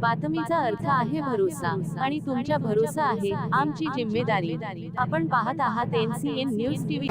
बातमीचा अर्थ आहे भरोसा आणि तुमच्या भरोसा आहे आमची जिम्मेदारी. आपण पाहत आहात एनसीएन न्यूज टीव्ही.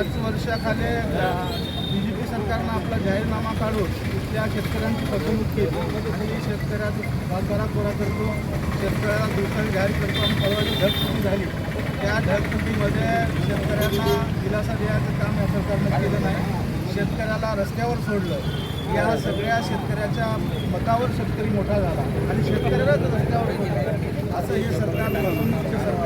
पाच वर्षाखाली बी जे पी सरकारनं आपला जाहीरनामा काढून त्या शेतकऱ्यांची फसवणूक केली. आणि शेतकऱ्याचा बाजारा कोरा करतो शेतकऱ्याला दुष्काळी जाहीर करतो आणि परवाची ढगफुटी झाली. त्या ढगफुटीमध्ये शेतकऱ्यांना दिलासा देण्याचं काम या सरकारनं केलं नाही. शेतकऱ्याला रस्त्यावर सोडलं. या सगळ्या शेतकऱ्याच्या मतावर शेतकरी मोठा झाला. आणि शेतकऱ्यालाच रस्त्यावर असं हे सरकार सरकार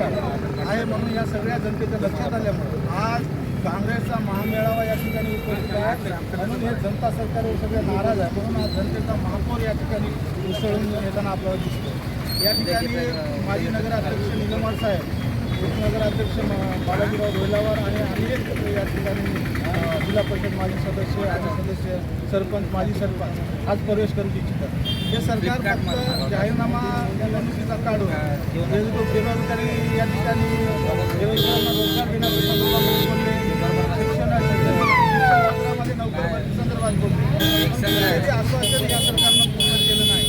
आहे म्हणून या सगळ्या जनतेच्या लक्षात आल्यामुळे. आज काँग्रेसचा महामेळावा या ठिकाणी उपस्थित आहे. म्हणून हे जनता सरकारवर सगळे नाराज आहे. म्हणून आज जनतेचा महापौर या ठिकाणी उसळून येताना आपल्याला दिसतो या ठिकाणी माजी नगराध्यक्ष निलमार साहेब उपनगराध्यक्ष बालाजीराव डोलावर आणि अनेक या ठिकाणी जिल्हा परिषद माजी सदस्य आणि सदस्य सरपंच माजी सरपंच आज प्रवेश करू इच्छितात. हे सरकार फक्त जाहीरनामा निवडणुकीचा काढून. बेरोजगारी या ठिकाणी बेरोजगारांना रोजगार देण्याच्या संदर्भात बोलले. शिक्षण शिक्षणामध्ये नोकरी संदर्भात बोलले आश्वासन या सरकारनं पूर्ण केलं नाही.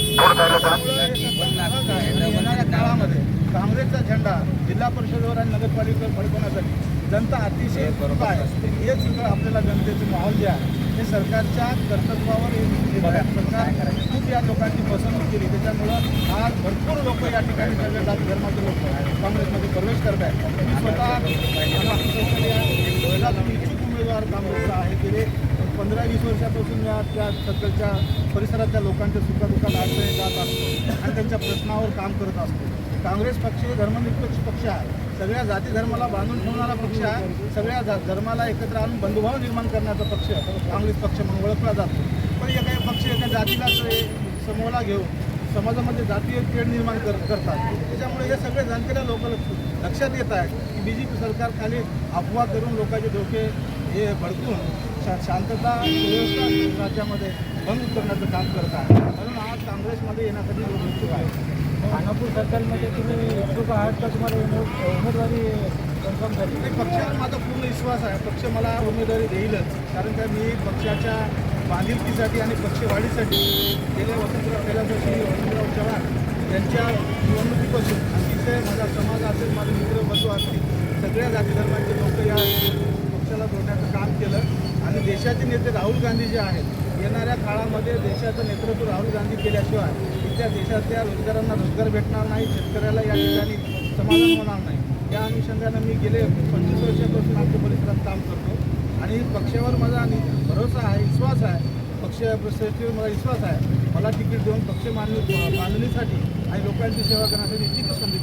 येणाऱ्या काळामध्ये काँग्रेसचा झेंडा जिल्हा परिषदेवर आणि नगरपालिकेवर फडकवण्यासाठी जनता अतिशय करूप आहे. हेच इथं आपल्याला जनतेचे माहोल जे आहे हे सरकारच्या कर्तृत्वावर बघा. सरकार खूप या लोकांची फसवणूक केली. त्याच्यामुळं आज भरपूर लोक या ठिकाणी सगळ्या जात. धर्माचे लोक. काँग्रेसमध्ये प्रवेश करत आहेत. मी स्वतः पहिला तुम्ही इच्छुक उमेदवार काँग्रेसचा आहे गेले पंधरा वीस वर्षापासून या त्या सध्याच्या परिसरातल्या लोकांच्या सुखदुःखात अडचणी जात असतो आणि त्यांच्या प्रश्नावर काम करत असतो. काँग्रेस पक्ष हे धर्मनिरपेक्ष पक्ष आहे. सगळ्या जाती धर्माला बांधून ठेवणारा पक्ष आहे. सगळ्या जा- धर्माला एकत्र आणून बंधुभाव निर्माण करण्याचा पक्ष काँग्रेस पक्ष म्हणून ओळखला जातो. पण एका हे समोरला घेऊन समाजामध्ये जातीय तेढ निर्माण कर करतात. त्याच्यामुळे हे सगळे जनतेला लोक लक्षात येत आहे की बी जे पी सरकार खाली अफवा करून लोकांचे डोके हे भडकून शा शांतता सुव्यवस्था राज्यामध्ये भंग करण्याचं काम करत आहे. म्हणून आज काँग्रेसमध्ये येण्यासाठी लोक इच्छुक आहेत. खानापूर सर्कलमध्ये तुम्ही इच्छुक आहात का? तुम्हाला उमेद- उमेदवारी कन्फर्म झाली. पक्षावर माझा पूर्ण विश्वास आहे. पक्ष मला उमेदवारी देईलच. कारण का मी पक्षाच्या बांधिलकीसाठी आणि पक्षवाढीसाठी गेल्या वसंतराव कैलासवासी वसंतराव चव्हाण यांच्या निवडणुकीपासून अतिशय माझा समाज असेल माझे मित्र बंधू असतील सगळ्या जाती धर्माचे लोक या पक्षाला जोडण्याचं काम केलं. आणि देशाचे नेते राहुल गांधी जे आहेत येणाऱ्या काळामध्ये देशाचं नेतृत्व राहुल गांधी केल्याशिवाय इथल्या देशातल्या रोजगारांना रोजगार भेटणार नाही शेतकऱ्याला या ठिकाणी समाधान होणार नाही. या अनुषंगानं मी गेले पंचवीस वर्षापासून आमच्या परिसरात काम करतो. आणि पक्षावर माझा भरोसा आहे. विश्वास आहे. पक्ष श्रेष्ठीवर मला विश्वास आहे. मला तिकीट देऊन पक्ष मांडणी मांडणीसाठी आणि लोकांची सेवा करण्यासाठी निश्चितच संधी